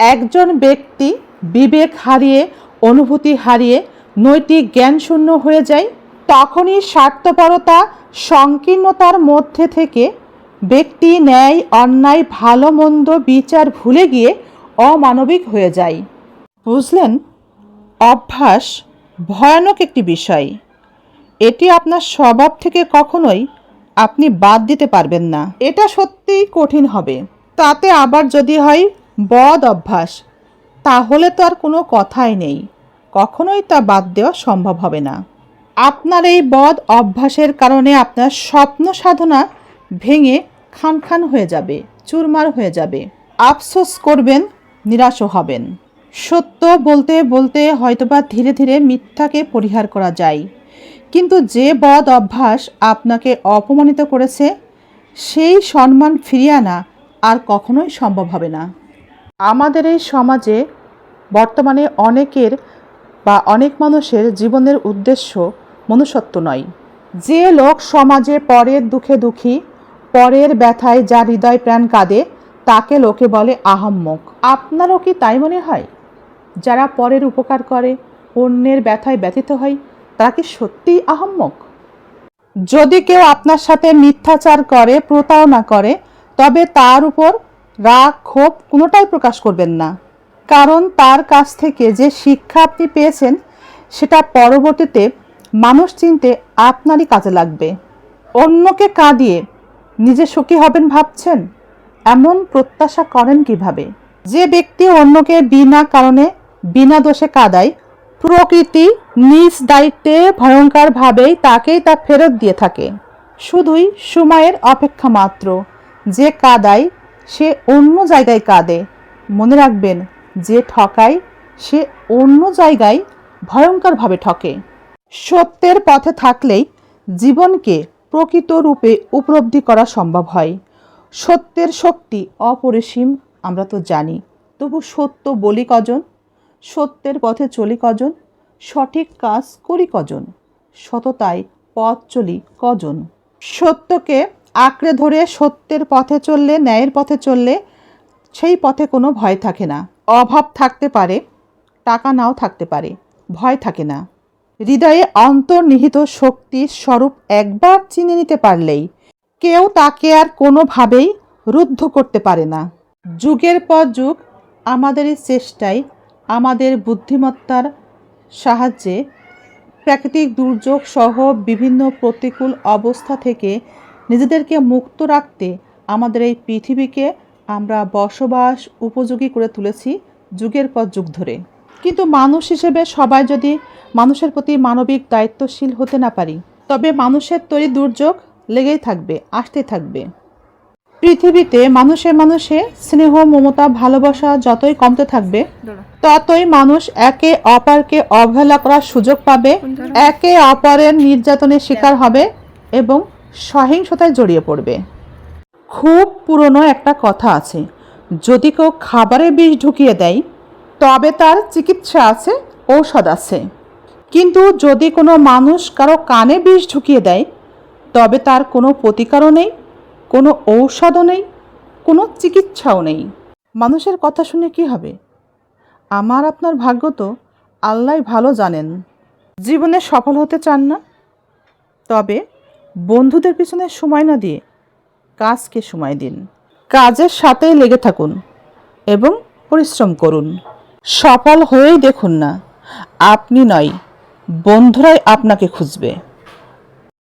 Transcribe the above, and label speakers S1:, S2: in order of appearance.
S1: একজন ব্যক্তি বিবেক হারিয়ে, অনুভূতি হারিয়ে নৈতিক জ্ঞানশূন্য হয়ে যায়, তখনই স্বার্থপরতা, সংকীর্ণতার মধ্যে থেকে ব্যক্তি ন্যায়, অন্যায়, ভালো, মন্দ বিচার ভুলে গিয়ে অমানবিক হয়ে যায়। বুঝলেন? অভ্যাস ভয়ানক একটি বিষয়। এটি আপনার স্বভাব থেকে কখনোই আপনি বাদ দিতে পারবেন না। এটা সত্যিই কঠিন হবে। তাতে আবার যদি হয় বদ অভ্যাস। তাহলে তো আর কোনো কথাই নেই। কখনোই তা বাদ দেওয়া সম্ভব হবে না। আপনার এই বদ অভ্যাসের কারণে আপনার স্বপ্ন সাধনা ভেঙে খান খান হয়ে যাবে, চুরমার হয়ে যাবে। আফসোস করবেন নিরাশও হবেন। সত্য বলতে বলতে হয়তোবা ধীরে ধীরে মিথ্যাকে পরিহার করা যায়। কিন্তু যে বদ অভ্যাস আপনাকে অপমানিত করেছে, সেই সম্মান ফিরিয়ে আনা আর কখনোই সম্ভব হবে না। আমাদের এই সমাজে বর্তমানে অনেকের বা অনেক মানুষের জীবনের উদ্দেশ্য মনুষ্যত্ব নয়। যে লোক সমাজে পরের দুঃখে দুঃখী, পরের ব্যথায় যা হৃদয় প্রাণ কাঁদে, তাকে লোকে বলে আহাম্মক। আপনারও কি তাই মনে হয়? যারা পরের উপকার করে, অন্যের ব্যথায় ব্যথিত হয়, তারা কি সত্যিই আহাম্মক? যদি কেউ আপনার সাথে মিথ্যাচার করে, প্রতারণা করে, তবে তার উপর রাগ, ক্ষোভ কোনোটাই প্রকাশ করবেন না। কারণ তার কাছ থেকে যে শিক্ষা আপনি পেয়েছেন, সেটা পরবর্তীতে মানুষ চিনতে আপনারই কাজে লাগবে। অন্যকে কাঁদিয়ে নিজে সুখী হবেন ভাবছেন? এমন প্রত্যাশা করেন কীভাবে? যে ব্যক্তি অন্যকে বিনা কারণে, বিনা দোষে কাঁদায়, প্রকৃতি নিজ দায়িত্বে ভয়ঙ্করভাবেই তাকেই তা ফেরত দিয়ে থাকে। শুধুই সময়ের অপেক্ষা মাত্র। যে কাদায় সে অন্য জায়গায় কাঁদে। মনে রাখবেন, যে ঠকায়, সে অন্য জায়গায় ভয়ঙ্করভাবে ঠকে। সত্যের পথে থাকলেই জীবনকে প্রকৃত রূপে উপলব্ধি করা সম্ভব হয়। সত্যের শক্তি অপরিসীম, আমরা তো জানি। তবু সত্য বলি কজন? সত্যের পথে চলি কজন? সঠিক কাজ করি কজন? সততায় পথ চলি কজন? সত্যকে আঁকড়ে ধরে সত্যের পথে চললে, ন্যায়ের পথে চললে সেই পথে কোনো ভয় থাকে না। অভাব থাকতে পারে, টাকা নাও থাকতে পারে, ভয় থাকে না। হৃদয়ে অন্তর্নিহিত শক্তির স্বরূপ একবার চিনে নিতে পারলেই কেউ তাকে আর কোনোভাবেই রুদ্ধ করতে পারে না। যুগের পর যুগ আমাদের এই চেষ্টায় আমাদের বুদ্ধিমত্তার সাহায্যে প্রাকৃতিক দুর্যোগ সহ বিভিন্ন প্রতিকূল অবস্থা থেকে নিজেদেরকে মুক্ত রাখতে আমাদের এই পৃথিবীকে আমরা বসবাস উপযোগী করে তুলেছি যুগের পর যুগ ধরে। কিন্তু মানুষ হিসেবে সবাই যদি মানুষের প্রতি মানবিক দায়িত্বশীল হতে না পারি তবে মানুষের তৈরি দুর্যোগ লেগেই থাকবে আসতেই থাকবে। পৃথিবীতে মানুষে মানুষে স্নেহ মমতা ভালোবাসা যতই কমতে থাকবে ততই মানুষ একে অপরকে অবহেলা করার সুযোগ পাবে একে অপরের নির্যাতনের শিকার হবে এবং সহিংসতায় জড়িয়ে পড়বে। খুব পুরনো একটা কথা আছে, যদি কেউ খাবারে বিষ ঢুকিয়ে দেয়, তবে তার চিকিৎসা আছে, ঔষধ আছে। কিন্তু যদি কোনো মানুষ কারও কানে বিষ ঢুকিয়ে দেয়, তবে তার কোনো প্রতিকারও নেই, কোনো ঔষধও নেই, কোনো চিকিৎসাও নেই। মানুষের কথা শুনে কি হবে? আমার আপনার ভাগ্য তো আল্লাহ ভালো জানেন। জীবনে সফল হতে চান না। তবে বন্ধুদের পিছনে সময় না দিয়ে কাজকে সময় দিন। কাজের সাথেই লেগে থাকুন এবং পরিশ্রম করুন। সফল হয়েই দেখুন না, আপনি নয়, বন্ধুরাই আপনাকে খুঁজবে।